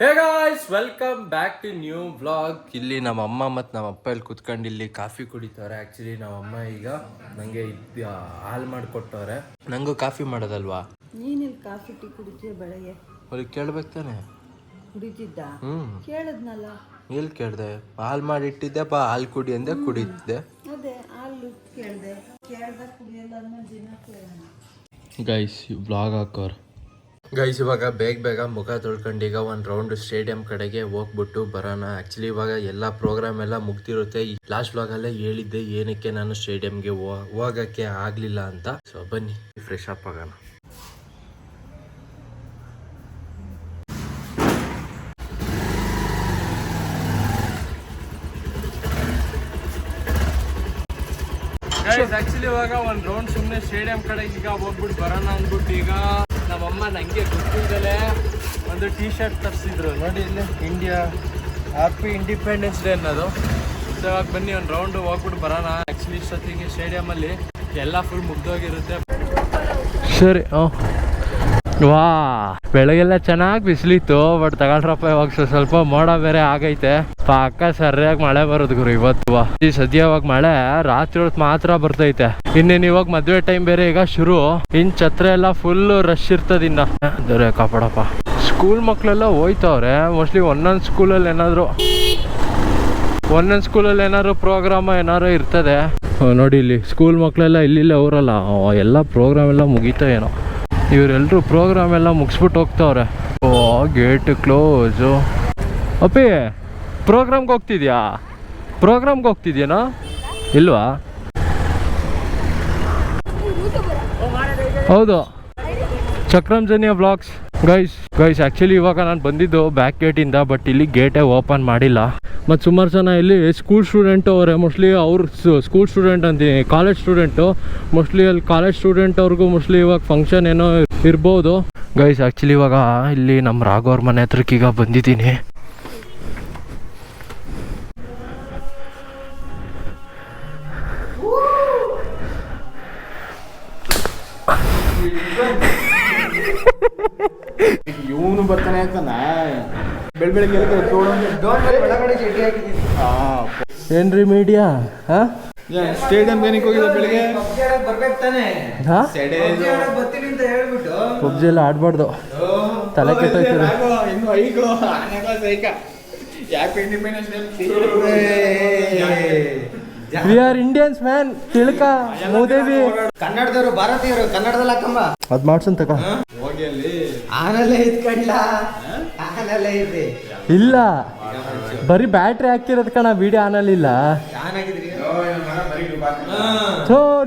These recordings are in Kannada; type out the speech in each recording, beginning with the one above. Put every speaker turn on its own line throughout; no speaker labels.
Hey guys welcome back to new blog ಇಲ್ಲಿ ನಮ್ಮ ಅಮ್ಮ ಮತ್ತು ನಮ್ಮ ಅಪ್ಪ ಇಲ್ಲಿ ಕುತ್ಕೊಂಡು ಇಲ್ಲಿ ಕಾಫಿ ಕುಡಿತವ್ರೆ ಆ್ಯಕ್ಚುಲಿ ನಮ್ಮ ಅಮ್ಮ ಈಗ ನನಗೆ ಹಾಲು ಮಾಡಿಕೊಟ್ಟವ್ರೆ. ನನಗೂ ಕಾಫಿ ಮಾಡೋದಲ್ವಾ?
ನೀನಿಲ್ಲಿ ಕಾಫಿ ಟೀ ಕುಡಿತೀಯ ಬೆಳಗ್ಗೆ?
ಅವ್ರಿಗೆ ಕೇಳ್ಬೇಕು ತಾನೆ.
ಕುಡಿತಿದ್ದ?
ಹ್ಞೂ
ಕೇಳದ್ನಲ್ಲ?
ಎಲ್ಲಿ ಕೇಳಿದೆ? ಹಾಲು ಮಾಡಿಟ್ಟಿದ್ದೆ ಬಾ ಹಾಲು ಕುಡಿ ಅಂದೆ ಕುಡಿತಿದ್ದೆ.
ಅದೇ ಹಾಲು ಕೇಳ್ದೆ. ಕೇಳ್ದ ಕುಡಿಯಲ್ಲ ಅನ್ನೋ ದಿನ ಕೇಳೋಣ.
ಗೈಸ್ ಬ್ಲಾಗ್ ಹಾಕೋರು. ಗೈಸ್ ಇವಾಗ ಬೇಗ ಬೇಗ ಮುಖ ತೊಳ್ಕೊಂಡು ಈಗ ಒಂದು ರೌಂಡ್ ಸ್ಟೇಡಿಯಂ ಕಡೆಗೆ ಹೋಗ್ಬಿಟ್ಟು ಬರೋಣ. ಆ್ಯಕ್ಚುಲಿ ಇವಾಗ ಎಲ್ಲ ಪ್ರೋಗ್ರಾಮ್ ಎಲ್ಲ ಮುಗ್ದಿರುತ್ತೆ. ಲಾಸ್ಟ್ ವ್ಲಾಗಲ್ಲೇ ಹೇಳಿದ್ದೆ ಏನಕ್ಕೆ ನಾನು ಸ್ಟೇಡಿಯಂಗೆ ಹೋಗಕ್ಕೆ ಆಗಲಿಲ್ಲ ಅಂತ. ಸೊ ಬನ್ನಿ ಫ್ರೆಶ್ ಅಪ್ ಆಗೋಣ. ಆಕ್ಚುಲಿ ಇವಾಗ ಒಂದು ರೌಂಡ್ ಸುಮ್ಮನೆ ಸ್ಟೇಡಿಯಂ ಕಡೆ ಈಗ ಹೋಗ್ಬಿಟ್ಟು ಬರೋಣ ಅಂದ್ಬಿಟ್ಟು ಈಗ ನಮ್ಮಮ್ಮ ನನಗೆ ಗೊತ್ತಿದ್ದಲೇ ಒಂದು ಟೀ ಶರ್ಟ್ ತರಿಸಿದ್ರು. ನೋಡಿ ಇಲ್ಲಿ ಇಂಡಿಯಾ ಹ್ಯಾಪಿ ಇಂಡಿಪೆಂಡೆನ್ಸ್ ಡೇ ಅನ್ನೋದು. ಸೊ ಇವಾಗ ಬನ್ನಿ, ಒಂದು ರೌಂಡ್ ಹೋಗ್ಬಿಟ್ಟು ಬರೋಣ. ಆ್ಯಕ್ಚುಲಿ ಇಷ್ಟೊತ್ತಿಗೆ ಸ್ಟೇಡಿಯಮಲ್ಲಿ ಎಲ್ಲ ಫುಲ್ ಮುಗ್ದೋಗಿರುತ್ತೆ. ಸರಿ ವಾ ಬೆಳಗ್ಗೆಲ್ಲ ಚೆನ್ನಾಗಿ ಬಿಸಿಲಿತ್ತು ಬಟ್ ತಗೊಂಡ್ರಪ್ಪ ಇವಾಗ ಸ್ವ- ಸ್ವಲ್ಪ ಮೋಡ ಬೇರೆ ಆಗೈತೆ. ಪಕ್ಕ ಸರಿಯಾಗಿ ಮಳೆ ಬರೋದು ಗುರು ಇವತ್ತು. ಈ ಸದ್ಯ ಮಳೆ, ರಾತ್ರಿ ಹೊತ್ತು ಮಾತ್ರ ಬರ್ತೈತೆ. ಇನ್ನೇನು ಇವಾಗ ಮದ್ವೆ ಟೈಮ್ ಬೇರೆ ಈಗ ಶುರು. ಇನ್ ಛತ್ರ ಎಲ್ಲ ಫುಲ್ ರಶ್ ಇರ್ತದ ಇನ್ನ. ದೊರೆ ಕಾಪಾಡಪ್ಪ. ಸ್ಕೂಲ್ ಮಕ್ಕಳೆಲ್ಲ ಹೋಯ್ತವ್ರೆ ಮೋಸ್ಟ್ಲಿ ಒಂದೊಂದು ಸ್ಕೂಲಲ್ಲಿ ಏನಾದ್ರು, ಒಂದೊಂದು ಸ್ಕೂಲಲ್ಲಿ ಏನಾದ್ರು ಪ್ರೋಗ್ರಾಮ್ ಏನಾದ್ರು ಇರ್ತದೆ. ನೋಡಿ ಇಲ್ಲಿ ಸ್ಕೂಲ್ ಮಕ್ಕಳೆಲ್ಲ ಇಲ್ಲಿಲ್ಲ ಅವರಲ್ಲ ಎಲ್ಲ ಪ್ರೋಗ್ರಾಮ್ ಎಲ್ಲ ಮುಗೀತಾ ಏನೋ. ಇವರೆಲ್ಲರೂ ಪ್ರೋಗ್ರಾಮ್ ಎಲ್ಲ ಮುಗಿಸ್ಬಿಟ್ಟು ಹೋಗ್ತಾವ್ರೆ. ಓ ಗೇಟ್ ಕ್ಲೋಸು ಅಪ್ಪಿ ಪ್ರೋಗ್ರಾಮ್ಗೆ ಹೋಗ್ತಿದ್ಯಾ? ಪ್ರೋಗ್ರಾಮ್ಗೆ ಹೋಗ್ತಿದ್ಯೇನೋ? ಇಲ್ವಾ? ಹೌದು. ಚಕ್ರಂಜನಿಯ ಬ್ಲಾಗ್ಸ್ ಗೈಸ್ ಗೈಸ್ ಆ್ಯಕ್ಚುಲಿ ಇವಾಗ ನಾನು ಬಂದಿದ್ದು ಬ್ಯಾಕ್ ಗೇಟಿಂದ ಬಟ್ ಇಲ್ಲಿ ಗೇಟೇ ಓಪನ್ ಮಾಡಿಲ್ಲ. ಮತ್ತು ಸುಮಾರು ಜನ ಇಲ್ಲಿ ಸ್ಕೂಲ್ ಸ್ಟೂಡೆಂಟ್ ಅವರೇ ಮೋಸ್ಟ್ಲಿ ಅವ್ರು ಸ್ಕೂಲ್ ಸ್ಟೂಡೆಂಟ್ ಅಂತೀನಿ ಕಾಲೇಜ್ ಸ್ಟೂಡೆಂಟು ಮೋಸ್ಟ್ಲಿ ಅಲ್ಲಿ ಕಾಲೇಜ್ ಸ್ಟೂಡೆಂಟ್ ಅವ್ರಿಗೂ ಮೋಸ್ಟ್ಲಿ ಇವಾಗ ಫಂಕ್ಷನ್ ಏನೋ ಇರ್ಬೋದು. ಗೈಸ್ ಆ್ಯಕ್ಚುಲಿ ಇವಾಗ ಇಲ್ಲಿ ನಮ್ಮ ರಾಘವ್ರ ಮನೆ ಹತ್ರಕ್ಕೆ ಈಗ ಬಂದಿದ್ದೀನಿ.
ಇವನು ಬರ್ತಾನೆ ಅಂತಾನ ಬೆಳ ಬೆಳಗ್ಗೆ
ಏನ್ರಿ ಮೀಡಿಯಾ ಹಾ
ಸ್ಟೇಡಿಯಂ ಏನಕ್ಕೆ ಹೋಗಿದ್ದ ಬೆಳಿಗ್ಗೆ ಅಂತ
ಪಬ್ಜಿ ಎಲ್ಲ ಆಡ್ಬಾರ್ದು ತಲೆ ಕೆಟ್ಟೋಯ್ತದೆ
ಯಾಕೆ independence
we are Indians man ತಿಳ್ಕ ಮೂದೇವಿ.
ಕನ್ನಡದವರು ಭಾರತೀಯರು ಕನ್ನಡದಲ್ಲಿ
ಅದ್ ಮಾಡ್ಸನ್ ತಕ
ಹೋಗಿ ಅಲ್ಲಿ
ಆನಲ್ಲೇ ಇದ್ಕಂಡ್ಲ ಆನಲ್ಲೇ ಐತಿ
ಇಲ್ಲ. ಬರೀ ಬ್ಯಾಟ್ರಿ ಹಾಕಿರೋದ್ ಕಣ ವಿಡಿಯೋ
ಆನಲ್
ಇಲ್ಲ.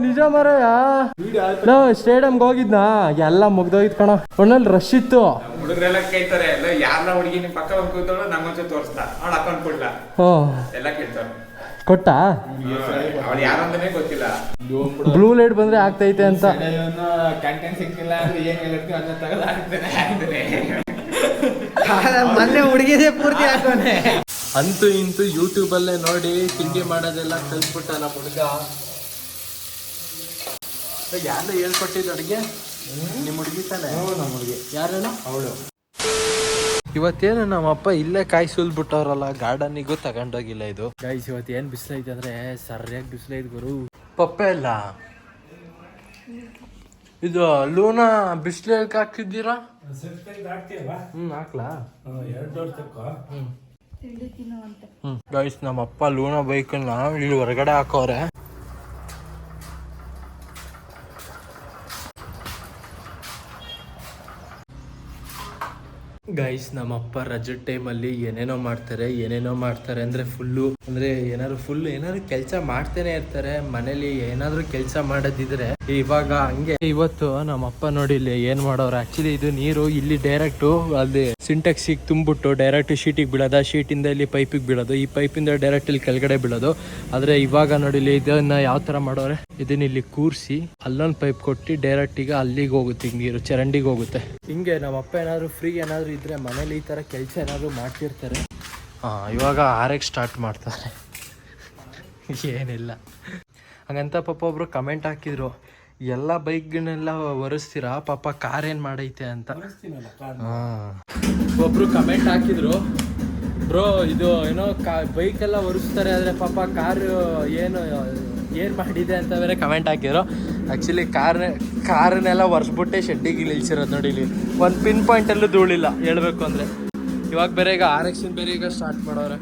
ನಿಜ ಮರಯ್ಯ ನಾವು ಸ್ಟೇಡಿಯಂಗೆ ಹೋಗಿದ್ನಾ? ಎಲ್ಲ ಮುಗ್ದೋಗಿದ್ ಕಣ. ಒಣ್ಣಲ್ಲಿ ರಶ್ ಇತ್ತು.
ಹುಡುಗರೆಲ್ಲ ಕೇಳ್ತಾರೆ ಎಲ್ಲ ಯಾರ ಹುಡುಗಿ ನಿಮ್ ಪಕ್ಕ ಬಂದು ಕೂತವಳು ನಂಗೊಂಚೂರು ತೋರಿಸ್ತಾ. ಅವಳು ಅಕೌಂಟ್ ಕೊಡ್ಲಾ. ಎಲ್ಲ ಕೇಳ್ತಾರೆ
ಕೊಟ್ಟ?
ಅವಳು ಯಾರು ಗೊತ್ತಿಲ್ಲ.
ಬ್ಲೂ ಲೈಟ್ ಬಂದ್ರೆ ಆಗ್ತೈತೆ ಅಂತ.
ಕಂಟೆಂಟ್ ಸಿಕ್ಕಿಲ್ಲ ಅಂದ್ರೆ ಏನ್ ಅಂತ ತಗದು
ಮೊನ್ನೆ ಹುಡುಗಿದೇ ಪೂರ್ತಿ ಹಾಕೋನೆ.
ಅಂತೂ ಇಂತೂ ಯೂಟ್ಯೂಬಲ್ಲೇ ನೋಡಿ ತಿಂಡಿ ಮಾಡೋದೆಲ್ಲ ಕಲ್ತ್ಬಿಟ್ಟ ನಮ್ಮ ಹುಡುಗ. ಯಾರು ಹೇಳ್ಕೊಟ್ಟಿದ್ದು ಅಡುಗೆ? ನಿಮ್ಮ ಹುಡುಗಿ ತಾನೆ? ನಮ್ಮ ಹುಡುಗಿ. ಯಾರೇನು ಅವಳು. ಇವತ್ತೇನು ನಮ್ಮ ಅಪ್ಪ ಇಲ್ಲೇ ಕಾಯಿ ಸುಲ್ಬಿಟ್ಟವ್ರಲ್ಲ ಗಾರ್ಡನಿಗೂ ತಗೊಂಡೋಗಿಲ್ಲ ಇದು. ಗಾಯ್ಸ್ ಇವತ್ತು ಏನು ಬಿಸಿಲೈತೆ ಅಂದ್ರೆ ಸರಿಯಾಗಿ ಬಿಸಿಲೈತೆ ಗುರು. ಪಪ್ಪೆ ಇಲ್ಲ ಇದು ಲೂನ ಬಿಸಿಲೇಕ್ ಹಾಕಿದ್ದೀರಾ ಹ್ಮ್ ಹಾಕ್ಲಾ? ಗೈಸ್ ನಮ್ಮ ಅಪ್ಪ ಲೂನ ಬೈಕನ್ನ ಇಲ್ಲಿ ಹೊರಗಡೆ ಹಾಕೋರೆ. ಗೈಸ್ ನಮ್ಮ ಅಪ್ಪ ರಜೆ ಟೈಮಲ್ಲಿ ಏನೇನೋ ಮಾಡ್ತಾರೆ ಏನೇನೋ ಮಾಡ್ತಾರೆ ಅಂದ್ರೆ ಫುಲ್ಲು ಅಂದ್ರೆ ಏನಾದ್ರು ಫುಲ್ ಏನಾದ್ರು ಕೆಲಸ ಮಾಡ್ತೇನೆ ಇರ್ತಾರೆ. ಮನೇಲಿ ಏನಾದ್ರು ಕೆಲಸ ಮಾಡೋದಿದ್ರೆ ಇವಾಗ ಹಂಗೆ. ಇವತ್ತು ನಮ್ಮ ಅಪ್ಪ ನೋಡಿ ಇಲ್ಲಿ ಏನ್ ಮಾಡೋರು? ಆಕ್ಚುಲಿ ಇದು ನೀರು, ಇಲ್ಲಿ ಡೈರೆಕ್ಟ್ ಅಲ್ಲಿ ಸಿಂಟೆಕ್ಸಿಗೆ ತುಂಬಿಟ್ಟು ಡೈರೆಕ್ಟ್ ಶೀಟಿಗೆ ಬೀಳೋದು ಶೀಟಿಂದ ಇಲ್ಲಿ ಪೈಪಿಗೆ ಬೀಳೋದು, ಈ ಪೈಪಿಂದ ಡೈರೆಕ್ಟ್ ಇಲ್ಲಿ ಕೆಳಗಡೆ ಬೀಳೋದು. ಆದ್ರೆ ಇವಾಗ ನೋಡಿ ಇಲ್ಲಿ ಇದನ್ನ ಯಾವ ತರ ಮಾಡೋರೆ? ಇದನ್ನ ಇಲ್ಲಿ ಕೂರಿಸಿ ಅಲ್ಲೊಂದು ಪೈಪ್ ಕೊಟ್ಟು ಡೈರೆಕ್ಟ್ ಈಗ ಅಲ್ಲಿಗೆ ಹೋಗುತ್ತೆ ಈಗ ನೀರು ಚರಂಡಿಗೆ ಹೋಗುತ್ತೆ. ಹಿಂಗೆ ನಮ್ಮ ಅಪ್ಪ ಏನಾದ್ರು ಫ್ರೀ ಏನಾದ್ರು ಇದ್ರೆ ಮನೇಲಿ ಈ ತರ ಕೆಲಸ ಏನಾದ್ರು ಮಾಡ್ತಿರ್ತಾರೆ. ಹಾ ಇವಾಗ ಆರಕ್ಕೆ ಸ್ಟಾರ್ಟ್ ಮಾಡ್ತಾರೆ. ಏನಿಲ್ಲ. ಹಂಗಂತ ಪಾಪ ಒಬ್ರು ಕಮೆಂಟ್ ಹಾಕಿದ್ರು ಎಲ್ಲ ಬೈಕ್ಗಳನ್ನೆಲ್ಲ ಒರೆಸ್ತೀರಾ? ಪಾಪ ಕಾರ್ ಏನು ಮಾಡೈತೆ ಅಂತ. ಹಾ. ಒಬ್ರು ಕಮೆಂಟ್ ಹಾಕಿದ್ರು ಬ್ರೋ ಇದು ಏನೋ ಕಾ ಬೈಕ್ ಎಲ್ಲ ಒರೆಸ್ತಾರೆ ಆದರೆ ಪಾಪ ಕಾರ್ ಏನು ಏನು ಮಾಡಿದೆ ಅಂತ ಬೇರೆ ಕಮೆಂಟ್ ಹಾಕಿದ್ರು. ಆ್ಯಕ್ಚುಲಿ ಕಾರ್ ಕಾರನ್ನೆಲ್ಲ ಒರೆಸ್ಬಿಟ್ಟೆ ಶೆಡ್ಡಿಗೆ ನಿಲ್ಸಿರೋದು ನೋಡಿ ಇಲ್ಲಿ. ಒಂದು ಪಿನ್ ಪಾಯಿಂಟಲ್ಲೂ ಧೂಳಿಲ್ಲ ಹೇಳ್ಬೇಕು ಅಂದರೆ. ಇವಾಗ ಬೇರೆ ಈಗ ಆರ್ ಎಕ್ಸಿನ್ ಬೇರೆ ಈಗ ಸ್ಟಾರ್ಟ್ ಮಾಡೋರೆ.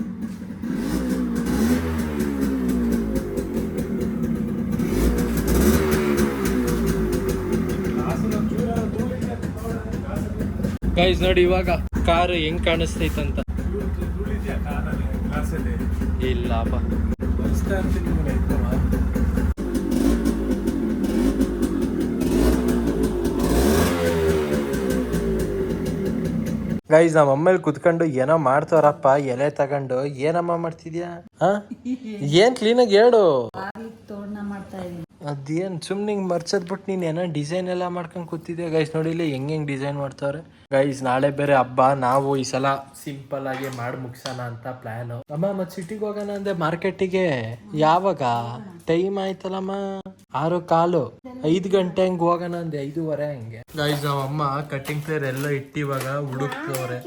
ಗೈಸ್ ನೋಡಿ ಇವಾಗ ಕಾರ್ ಹೆಂಗ್ ಕಾಣಿಸ್ತೈತಂತ ಇಲ್ಲಪ್ಪ. ಗೈಸ್ ನಮ್ಮ ಅಮ್ಮಲ್ಲಿ ಕುತ್ಕೊಂಡು ಏನೋ ಮಾಡ್ತಾರಪ್ಪ ಎಲೆ ತಗೊಂಡು ಏನಮ್ಮ ಮಾಡ್ತಿದ್ಯಾ? ಹಾ? ಏನ್ ಕ್ಲೀನಾಗಿ ಹೇಳು.
ತೋರಣ ಮಾಡ್ತಾ ಇದೀನಿ.
ಅದೇನ್ ಸುಮ್ನೆ ಹಿಂಗ್ ಮರ್ಚದ್ ಬಿಟ್ ನೀನ್ ಏನೋ ಡಿಸೈನ್ ಎಲ್ಲ ಮಾಡ್ಕೊಂಡ್ ಕೂತಿದ್ಯಾ? ಗೈಸ್ ನೋಡಿ ಇಲ್ಲಿ ಹೆಂಗ್ ಹೆಂಗ್ ಡಿಸೈನ್ ಮಾಡ್ತಾವ್ರೆ. ಗೈಸ್ ನಾಳೆ ಬೇರೆ ಹಬ್ಬ ನಾವು ಈ ಸಲ ಸಿಂಪಲ್ ಆಗಿ ಮಾಡಿ ಮುಗ್ಸೋಣ ಅಂತ ಪ್ಲಾನ್ ಅಮ್ಮ ಮತ್ ಸಿಟಿಗೆ ಹೋಗೋಣ ಅಂದೆ ಮಾರ್ಕೆಟಿಗೆ ಯಾವಾಗ? ಟೈಮ್ ಆಯ್ತಲ್ಲಮ್ಮ? ಆರು ಕಾಲು. ಐದ್ ಗಂಟೆ ಹಂಗೆ ಹೋಗೋಣ ಅಂದೆ ಐದೂವರೆ ಹಂಗೆ. ಗೈಸ್ ನಮ್ಮ ಅಮ್ಮ ಕಟ್ಟಿಂಗ್ ಫ್ಲೇರ್ ಎಲ್ಲ ಇಟ್ಟಿವಾಗ ಹುಡುಕ್ತವ್ರೆ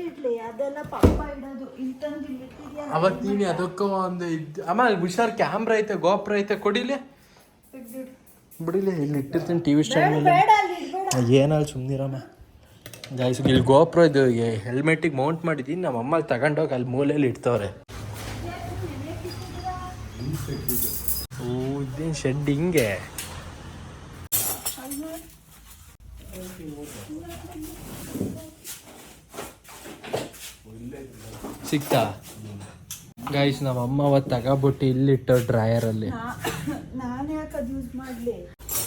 ಅವತ್ ನೀನು ಅದಕ್ಕೂ ಒಂದು ಇದು ಅಮ್ಮ ಹುಷಾರ್ ಕ್ಯಾಮ್ರಾ ಐತೆ ಗೋಪ್ರ ಐತೆ ಕೊಡಿಲಿ. ಬಿಡಿಲಿ ಇಲ್ಲಿ ಇಟ್ಟಿರ್ತೀನಿ ಟಿವಿ ಸ್ಟ್ಯಾಂಡ್ ಮೇಲೆ.
ಬೇಡ ಅಲ್ಲಿ ಇಡ್ಬೇಡ.
ಏನಲ್ಲಿ ಸುಮ್ಮನಿರಮ್ಮ ಗೈಸ್ ಇಲ್ಲಿ ಗೋಪ್ರ ಇದು ಹೆಲ್ಮೆಟಿಗೆ ಮೌಂಟ್ ಮಾಡಿದ್ದೀನಿ ನಮ್ಮ ಅಮ್ಮ ಅಲ್ಲಿ ತಗೊಂಡೋಗಿ ಅಲ್ಲಿ ಮೂಲೆಯಲ್ಲಿ ಇಡ್ತವ್ರೆ. ಓ ಇದೇನು ಶೆಡ್ ಹಿಂಗೆ? ಸಿಕ್ತಾ? ಗೈಸ್ ನಮ್ಮ ಅಮ್ಮ ಅವತ್ತು ತಗೊಬಿಟ್ಟು ಇಲ್ಲಿಟ್ಟು ಡ್ರಾಯರಲ್ಲಿ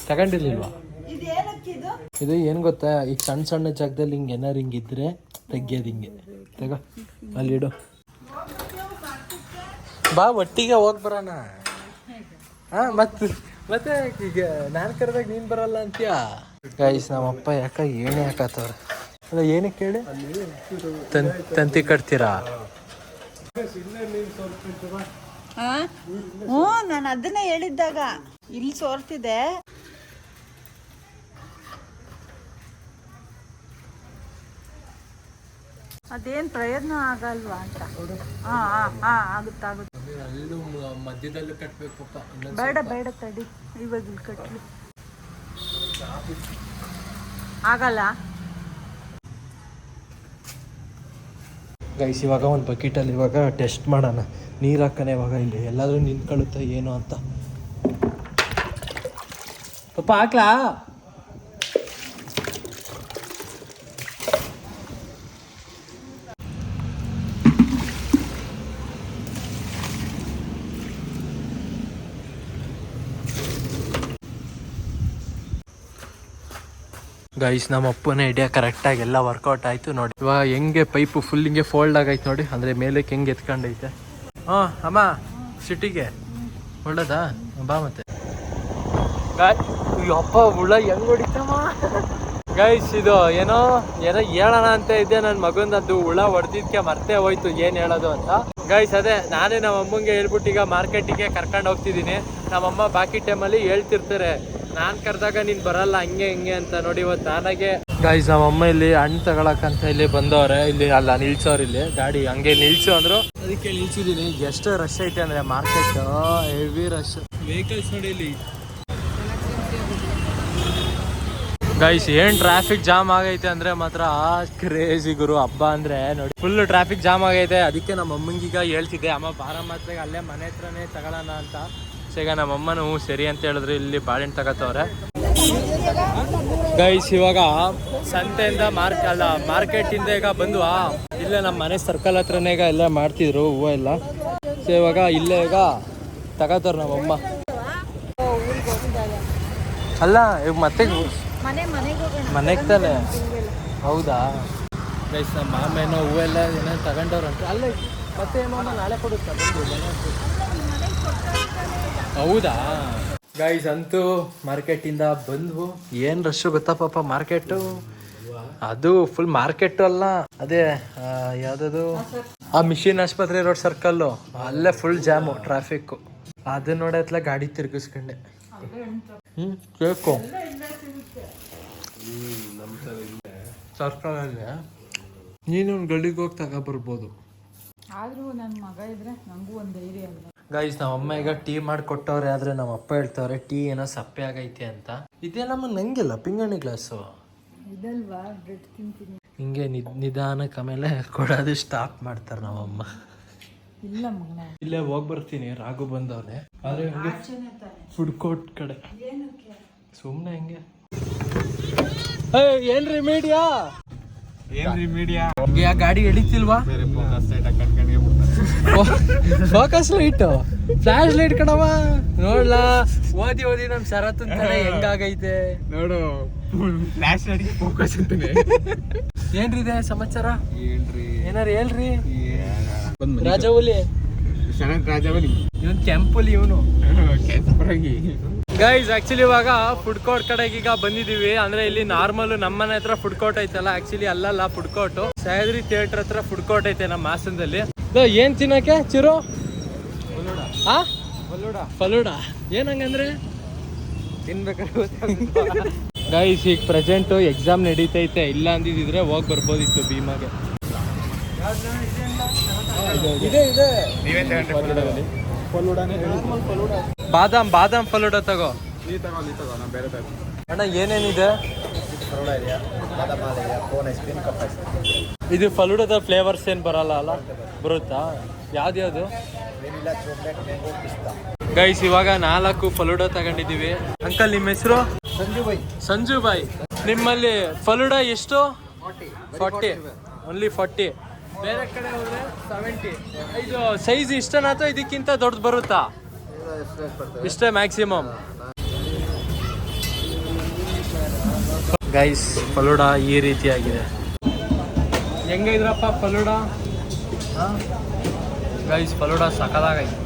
ತಗೊಂಡಿರ್ಲಿಲ್ವಾ? ಇದು? ಏನು ಗೊತ್ತಾ? ಈಗ ಸಣ್ಣ ಸಣ್ಣ ಜಾಗದಲ್ಲಿ ಹಿಂಗೆ ಏನಾರು ಹಿಂಗೆ ಇದ್ರೆ ತೆಗಿಯೋದು ಹಿಂಗೆ. ತಗೋ ಅಲ್ಲಿಡು ಬಾ ಒಟ್ಟಿಗೆ ಹೋಗಿ ಬರೋಣ. ಹಾಂ ಮತ್ತೆ ಮತ್ತೆ ಈಗ ನಾನು ಕರೆದಾಗ ನೀನು ಬರಲ್ಲ ಅಂತೀಯಾ? ಗೈಸ್ ನಮ್ಮಪ್ಪ ಯಾಕ ಏನೇ ಹಾಕತ್ತವ್ರೆ? ಅಲ್ಲ ಏನಕ್ಕೆ ಕೇಳಿ? ತನ್ ತಂತಿ ಕಟ್ತೀರಾ?
ಹ್ಞೂ ನಾನು ಅದನ್ನೇ ಹೇಳಿದ್ದಾಗ. ಇಲ್ಲಿ ಸೋರ್ತಿದೆ. ಅದೇನ್ ಪ್ರಯತ್ನ ಆಗಲ್ವಾ ಅಂತ. ಹಾ ಹಾ ಹಾ ಆಗುತ್ತಾಗುತ್ತೆ
ಮಧ್ಯದಲ್ಲಿ
ಬೇಡ ಬೇಡ ತಡಿ. ಇವಾಗ ಇಲ್ಲಿ ಕಟ್ಲಿ. ಆಗಲ್ಲ.
ಗೈಸ್ ಇವಾಗ ಒಂದು ಬಕೆಟಲ್ಲಿ ಇವಾಗ ಟೆಸ್ಟ್ ಮಾಡೋಣ. ನೀರು ಹಾಕೋಣ ಇವಾಗ ಇಲ್ಲಿ. ಎಲ್ಲಾದರೂ ನಿಂತ್ಕೊಳ್ಳುತ್ತೆ ಏನು ಅಂತ. ಪಾಪ ಹಾಕ್ಲಾ? ಗೈಸ್ ನಮ್ಮ ಅಪ್ಪನ ಐಡಿಯಾ ಕರೆಕ್ಟಾಗಿ ಎಲ್ಲ ವರ್ಕೌಟ್ ಆಯ್ತು ನೋಡಿ. ಇವಾಗ ಹೆಂಗೆ ಪೈಪು ಫುಲ್ ಹಿಂಗೆ ಫೋಲ್ಡ್ ಆಗೈತೆ ನೋಡಿ. ಅಂದ್ರೆ ಮೇಲಕ್ಕೆ ಹೆಂಗೆ ಎತ್ಕೊಂಡೈತೆ. ಹಾಂ, ಅಮ್ಮ ಸಿಟಿಗೆ ಒಳ್ಳೇದಾ? ಬಾ ಮತ್ತೆ. ಅಪ್ಪ ಹುಳ ಹೆಂಗ್ ಹೊಡಿತಮ್ಮ? ಗೈಸ್ ಇದು ಏನೋ ಏನೋ ಹೇಳೋಣ ಅಂತ ಇದ್ದೆ. ನನ್ನ ಮಗಂದದ್ದು ಹುಳ ಹೊಡೆದಿದ್ಕೆ ಮರ್ತೇ ಹೋಯ್ತು. ಏನು ಹೇಳೋದು ಅಂತ. ಗೈಸ್ ಅದೇ, ನಾನೇ ನಮ್ಮ ಅಮ್ಮಂಗೆ ಹೇಳ್ಬಿಟ್ಟು ಈಗ ಮಾರ್ಕೆಟಿಗೆ ಕರ್ಕೊಂಡು ಹೋಗ್ತಿದ್ದೀನಿ. ನಮ್ಮಮ್ಮ ಬಾಕಿ ಟೈಮಲ್ಲಿ ಹೇಳ್ತಿರ್ತಾರೆ. ನಾನ್ ಕರೆದಾಗ ನೀನ್ ಬರಲ್ಲ, ಹಂಗೆ ಹಿಂಗೆ ಅಂತ ನೋಡಿ ಇವತ್ತು ನಾನಾಗೆ. ಗೈಸ್ ನಮ್ಮ ಅಮ್ಮ ಇಲ್ಲಿ ಹಣ್ಣು ತಗೊಳಕಂತ ಇಲ್ಲಿ ಬಂದವ್ರೆ. ಇಲ್ಲಿ ಅಲ್ಲ, ನಿಲ್ಸೋರು ಇಲ್ಲಿ. ಗಾಡಿ ಹಂಗೆ ನಿಲ್ಸು ಅಂದ್ರು. ಅದಕ್ಕೆ ನಿಲ್ಸಿದೀನಿ. ಎಷ್ಟು ರಶ್ ಐತೆ ಅಂದ್ರೆ ಮಾರ್ಕೆಟ್ ಹೆವಿ ರಶ್ ವೆಹಿಕಲ್ಸ್ ನೋಡಿ ಇಲ್ಲಿ. ಗೈಸ್ ಏನ್ ಟ್ರಾಫಿಕ್ ಜಾಮ್ ಆಗೈತೆ ಅಂದ್ರೆ ಮಾತ್ರ ಕ್ರೇಜಿ ಗುರು. ಹಬ್ಬ ಅಂದ್ರೆ ನೋಡಿ. ಫುಲ್ ಟ್ರಾಫಿಕ್ ಜಾಮ್ ಆಗೈತೆ. ಅದಕ್ಕೆ ನಮ್ಮ ಅಮ್ಮಂಗೀಗ ಹೇಳ್ತಿದ್ದೆ, ಅಮ್ಮ ಬಾರ ಮಾತ್ರ ಅಲ್ಲೇ ಮನೆ ಹತ್ರನೇ ತಗೊಳ್ಳೋಣ ಅಂತ. ಸೊ ಈಗ ನಮ್ಮ ಅಮ್ಮನೂ ಹ್ಞೂ ಸರಿ ಅಂತ ಹೇಳಿದ್ರು ಇಲ್ಲಿ ಬಾಳೆಹಣ್ಣು ತಗೋತವ್ರೆ. ಗೈಸ್ ಇವಾಗ ಸಂತೆಯಿಂದ ಮಾರ್ಕ್ ಅಲ್ಲ ಮಾರ್ಕೆಟ್ ಇಂದ ಈಗ ಬಂದ್ವಾ? ಇಲ್ಲೇ ನಮ್ಮ ಮನೆ ಸರ್ಕಲ್ ಹತ್ರನೇ ಈಗ ಎಲ್ಲ ಮಾಡ್ತಿದ್ರು ಹೂವು ಎಲ್ಲ. ಸೊ ಇವಾಗ ಇಲ್ಲೇ ಈಗ ತಗೋತಾರ ನಮ್ಮಮ್ಮ. ಅಲ್ಲ ಇವಾಗ ಮತ್ತೆ
ಮನೆ ಮನೆಗೆ
ತಾನೆ? ಹೌದಾ? ಗೈಸ್ ನಮ್ಮ ಮಾಮೇನೋ ಹೂವೆಲ್ಲ ಏನೋ ತಗೊಂಡವ್ರಂತ. ಅಲ್ಲೇ ಮತ್ತೆ ಏನೋ ನಾಳೆ ಕೊಡುತ್ತಾ? ಬಂದು? ಹೌದಾ? ಗೈಸ್ ಅಂತೂ ಮಾರ್ಕೆಟಿಂದ ಬಂದ್ವು. ಏನು ರಶ್ ಗೊತ್ತಾ ಪಾಪ ಮಾರ್ಕೆಟು ಅದು ಫುಲ್ ಮಾರ್ಕೆಟ್ ಅಲ್ಲ. ಅದೇ ಯಾವ್ದದು? ಆ ಮಿಷಿನ್ ಆಸ್ಪತ್ರೆ ರೋಡ್ ಸರ್ಕಲ್ಲು ಅಲ್ಲೇ ಫುಲ್ ಜಾಮು ಟ್ರಾಫಿಕ್ಕು ಅದು ನೋಡತ್ಲ ಗಾಡಿ ತಿರುಗಿಸ್ಕೊಂಡೆ. ಹ್ಮ್ ಕೇಕು ಸರ್ಕಲಲ್ಲಿ ನೀನು ಒಂದು ಹೋಗಿ ತಗೊಬರ್ಬೋದು.
ಆದ್ರೂ ನನ್ನ ಮಗ ಇದ್ರೆ ನಂಗೂ ಒಂದು ಧೈರ್ಯ ಅಲ್ವಾ?
ಗೈಸ್ ನಮ್ಮ ಅಮ್ಮ ಈಗ ಟೀ ಮಾಡಿಕೊಟ್ಟವ್ರೆ ಆದರೆ ಆದ್ರೆ ನಮ್ಮ ಅಪ್ಪ ಹೇಳ್ತವ್ರೆ ಟೀ ಏನೋ ಸಪ್ಪೆ ಆಗೈತೆ ಅಂತ. ಇದೆಲ್ಲಮ್ಮ ನಂಗಿಲ್ಲ ಪಿಂಗಣಿ ಗ್ಲಾಸು.
ಇದಲ್ವಾ? ಬ್ರೆಡ್ ತಿಂತೀನಿ.
ಹಿಂಗೆ ನಿ ನಿಧಾನಕ್ಕೆ ಆಮೇಲೆ ಕೊಡೋದು ಸ್ಟಾಪ್ ಮಾಡ್ತಾರೆ ನಮ್ಮಮ್ಮ.
ಇಲ್ಲ ಮಗನ.
ಇಲ್ಲೇ ಹೋಗಿ ಬರ್ತೀನಿ ರಾಘು ಬಂದವ್ರೆ ಆದ್ರೆ ಹಿಂಗೆ ಫುಡ್ ಕೋರ್ಟ್ ಕಡೆ. ಸುಮ್ಮನೆ ಹಿಂಗೆ. ಏನ್ರಿ ಮೀಡಿಯಾ
ಏನ್ರಿ ಮೀಡಿಯಾ
ಯಾ ಗಾಡಿ ಎಳಿತಿಲ್ವಾ?
ಫೋಕಸ್
ಲೈಟ್ ಫ್ಲಾಶ್ ಲೈಟ್ ಕಣವ ನೋಡ್ಲಾ? ಓದಿ ಓದಿ ನಮ್ ಶರತ್ ಅಂತಾನೆ ಹೆಂಗಾಗೈತೆ?
ನೋಡು. ಫ್ಲಾಶ್ ಲೈಟ್ ಫೋಕಸ್ ಅಂತಾನೆ.
ಏನ್ರಿದೆ ಸಮಾಚಾರ?
ಏನ್ರಿ?
ಏನಾರು ಹೇಳ್ರಿ? ರಾಜವಲಿ
ಶರತ್ ರಾಜಾವಲಿ
ಇವನ್ ಕೆಂಪುಲಿ ಇವನು.
ಕೆಂಪರಾಗಿ.
ಗೈಸ್ ಆಕ್ಚುಲಿ ಇವಾಗ ಫುಡ್ ಕೋರ್ಟ್ ಕಡೆಗೆ ಈಗ ಬಂದಿದೀವಿ ಅಂದ್ರೆ ಇಲ್ಲಿ ನಾರ್ಮಲ್ ನಮ್ಮನೆ ಹತ್ರ ಫುಡ್ ಕೋರ್ಟ್ ಐತಲ್ಲ ಆಕ್ಚುಲಿ ಅಲ್ಲಲ್ಲ ಫುಡ್ ಕೋರ್ಟ್ ಸಹ್ಯಾದ್ರಿ ಥಿಯೇಟರ್ ಹತ್ರ ಫುಡ್ ಕೋರ್ಟ್ ಐತೆ ನಮ್ಮ ಹಾಸನದಲ್ಲಿ. ಏನ್ ತಿನ್ನಕ್ಕೆ ಚಿರು? ಆ? ಫಲೂಡ. ಏನಂಗಂದ್ರೆ ಗೈಸ್ ಈಗ ಪ್ರೆಸೆಂಟ್ ಎಕ್ಸಾಮ್ ನಡೀತೈತೆ. ಇಲ್ಲ ಅಂದಿದ್ರೆ ಹೋಗಿ ಬರ್ಬೋದಿತ್ತು ಭೀಮಾಗೆ. ಇದೆ ಇದೆ ಬಾದಾಮ್ ಬಾದಾಮ್ ಫಲೂಡ ತಗೋ.
ನೀ ತಗೋ ನೀ ತಗೋ ಬೇರೆ ತಗೋ
ಅಣ್ಣ ಏನೇನಿದೆ? ಇದು ಫಲೂಡದ ಫ್ಲೇವರ್ಸ್ ಏನ್ ಬರಲ್ಲ ಅಲ್ಲ? ಬರುತ್ತಾ? ಯಾವ್ದ್ಯಾವ್ದು? ಗೈಸ್ ಇವಾಗ ನಾಲ್ಕು ಫಲೂಡ ತಗೊಂಡಿದೀವಿ ಅಂಕಲ್ ನಿಮ್ಮ ಹೆಸರು?
ಸಂಜು ಬಾಯಿ
ಸಂಜು ಬಾಯಿ ನಿಮ್ಮಲ್ಲಿ ಫಲೂಡ ಎಷ್ಟು ಫಾರ್ಟಿ ಓನ್ಲಿ ಫಾರ್ಟಿ ಬೇರೆ ಕಡೆ ಹೋದ್ರೆ ಸೆವೆಂಟಿ ಇದು ಸೈಜ್ ಇಷ್ಟನಾಥ ಇದಕ್ಕಿಂತ ದೊಡ್ಡದು ಬರುತ್ತಾ? ಇಷ್ಟೇ ಮ್ಯಾಕ್ಸಿಮಮ್ ಗೈಸ್ ಫಲೂಡ ಈ ರೀತಿಯಾಗಿದೆ. ಹೆಂಗಿದ್ರಪ್ಪ ಫಲೂಡ? ಗೈಸ್ ಫಲೂಡ ಸಕಲಾಗೈತೆ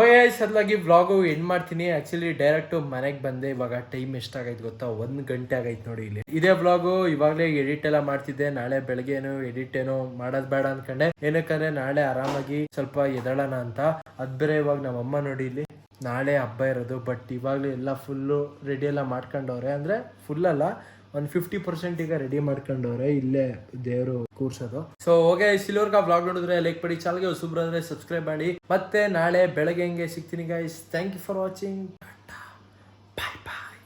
ಓಯ್ ಸದ್ಲಾಗಿ ವ್ಲಾಗು ಎಂಡ್ ಮಾಡ್ತೀನಿ. ಆಕ್ಚುಲಿ ಡೈರೆಕ್ಟ್ ಮನೆಗೆ ಬಂದೆ. ಇವಾಗ ಟೈಮ್ ಎಷ್ಟಾಗೈತೆ ಗೊತ್ತಾ? ಒಂದು ಗಂಟೆ ಆಗೈತೆ ನೋಡಿ ಇಲ್ಲಿ. ಇದೇ ವ್ಲಾಗು ಇವಾಗಲೇ ಎಡಿಟ್ ಎಲ್ಲ ಮಾಡ್ತಿದ್ದೆ. ನಾಳೆ ಬೆಳಗ್ಗೆ ಏನು ಎಡಿಟ್ ಏನೋ ಮಾಡೋದು ಬೇಡ ಅನ್ಕೊಂಡೆ. ಏನಕ್ಕಂದ್ರೆ ನಾಳೆ ಆರಾಮಾಗಿ ಸ್ವಲ್ಪ ಎದಳಣ ಅಂತ. ಅದ್ ಬೇರೆ ಇವಾಗ ನಮ್ಮಮ್ಮ ನೋಡಿ ಇಲ್ಲಿ. ನಾಳೆ ಹಬ್ಬ ಇರೋದು. ಬಟ್ ಇವಾಗಲೇ ಎಲ್ಲ ಫುಲ್ಲು ರೆಡಿ ಎಲ್ಲ ಮಾಡ್ಕೊಂಡವ್ರೆ. ಅಂದ್ರೆ ಫುಲ್ ಅಲ್ಲ. ಒಂದು ಫಿಫ್ಟಿ ಪರ್ಸೆಂಟ್ ಈಗ ರೆಡಿ ಮಾಡ್ಕೊಂಡವ್ರೆ ಇಲ್ಲೇ ದೇವರು ಕೂರ್ಸೋದು. ಸೊ ಹೋಗೆ ಸಿಲ್ವರ್ಗ ಬ್ಲಾಗ್ ನೋಡಿದ್ರೆ ಲೈಕ್ ಮಾಡಿ ಚಾನಲ್ಗೆ ಸುಬ್ರ ಅಂದ್ರೆ ಸಬ್ಸ್ಕ್ರೈಬ್ ಮಾಡಿ. ಮತ್ತೆ ನಾಳೆ ಬೆಳಗ್ಗೆ ಹಂಗೆ ಸಿಗ್ತೀನಿ guys thank you for watching bye bye